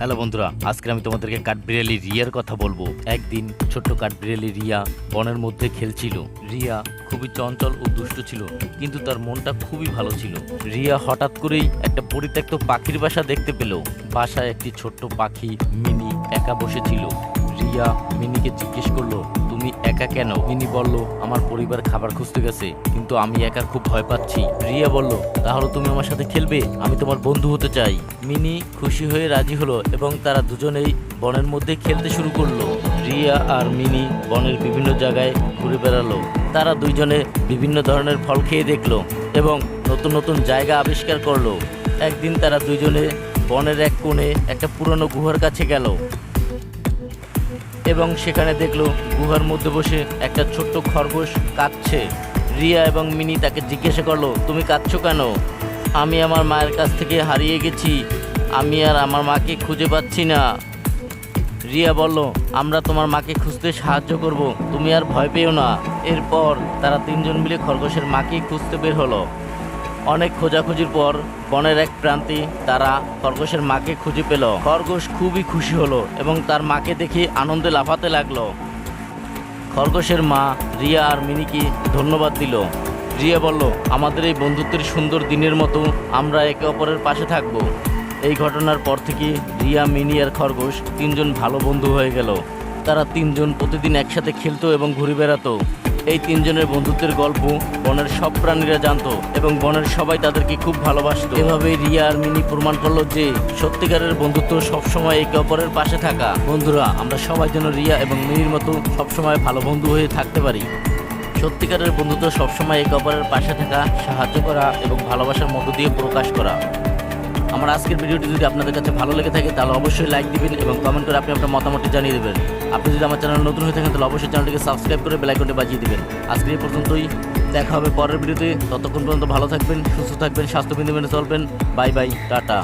Hello বন্ধুরা, আজকে আমি তোমাদেরকে কাঠবিড়ালি রিয়ার কথা বলব। একদিন ছোট্ট কাঠবিড়ালি রিয়া বনের মধ্যে খেলছিল। রিয়া খুবই চঞ্চল ও দুষ্ট ছিল, কিন্তু তার মনটা খুবই ভালো ছিল। রিয়া হঠাৎ করেই একটা পরিত্যক্ত পাখির বাসা দেখতে পেল। বাসায় একটি ছোট্ট পাখি মিনি একা বসেছিল। রিয়া মিনিকে জিজ্ঞেস করল, তুমি একা কেন? মিনি বলল, আমার পরিবার খাবার খুঁজতে গেছে, কিন্তু আমি একা খুব ভয় পাচ্ছি। রিয়া বলল, তাহলে তুমি আমার সাথে খেলবে, আমি তোমার বন্ধু হতে চাই। মিনি খুশি হয়ে রাজি হলো এবং তারা দুজনেই বনের মধ্যে খেলতে শুরু করল। রিয়া আর মিনি বনের বিভিন্ন জায়গায় ঘুরে বেড়ালো। তারা দুইজনে বিভিন্ন ধরনের ফল খেয়ে দেখল এবং নতুন নতুন জায়গা আবিষ্কার করল। একদিন তারা দুইজনে বনের এক কোণে একটা পুরনো গুহার কাছে গেল। এবং সেখানে দেখল গুহার মধ্যে বসে একটা ছোট্ট খরগোশ কাঁদছে। রিয়া এবং মিনি তাকে জিজ্ঞাসা করল, তুমি কাঁদছো কেন? আমি আমার মায়ের কাছ থেকে হারিয়ে গেছি। আমি আর আমার মাকে খুঁজে পাচ্ছি না। রিয়া বলল, আমরা তোমার মাকে খুঁজতে সাহায্য করব। তুমি আর ভয় পেও না। এরপর তারা তিনজন মিলে খরগোশের মাকে খুঁজতে বের হলো। অনেক খোঁজাখুঁজির পর বনের এক প্রান্তে তারা খরগোশের মাকে খুঁজে পেল। খরগোশ খুবই খুশি হলো এবং তার মাকে দেখে আনন্দে লাফাতে লাগল। খরগোশের মা রিয়া আর মিনিকে ধন্যবাদ দিল। রিয়া বলল, আমাদের এই বন্ধুত্বের সুন্দর দিনের মতো আমরা একে অপরের পাশে থাকব। এই ঘটনার পর থেকে রিয়া, মিনি আর খরগোশ তিনজন ভালো বন্ধু হয়ে গেল। তারা তিনজন প্রতিদিন একসাথে খেলতো এবং ঘুরে বেড়াতো। এই তিনজনের বন্ধুত্বের গল্প বনের সব প্রাণীরা জানতো এবং বনের সবাই তাদেরকে খুব ভালোবাসতো। এভাবেই রিয়া আর মিনি প্রমাণ করল যে সত্যিকারের বন্ধুত্ব সবসময় একে অপরের পাশে থাকা। বন্ধুরা, আমরা সবাই যেন রিয়া এবং মিনির মতো সবসময় ভালো বন্ধু হয়ে থাকতে পারি। সত্যিকারের বন্ধুত্ব সবসময় একে অপরের পাশে থাকা, সাহায্য করা এবং ভালোবাসার মধ্য দিয়ে প্রকাশ করা। আমার আজকের ভিডিওটি যদি আপনাদের কাছে ভালো লেগে থাকে, তাহলে অবশ্যই লাইক দিবেন এবং কমেন্ট করে আপনি আপনার মতামতটি জানিয়ে দেবেন। আপনি যদি আমার চ্যানেল নতুন হয়ে থাকেন, তাহলে অবশ্যই চ্যানেলটিকে সাবস্ক্রাইব করে বেলাইকনটি বাজিয়ে দেবেন। আজকে এই পর্যন্তই। দেখা হবে পরের ভিডিওতে। ততক্ষণ পর্যন্ত ভালো থাকবেন, সুস্থ থাকবেন, স্বাস্থ্যবিধি মেনে চলবেন। Bye bye tata.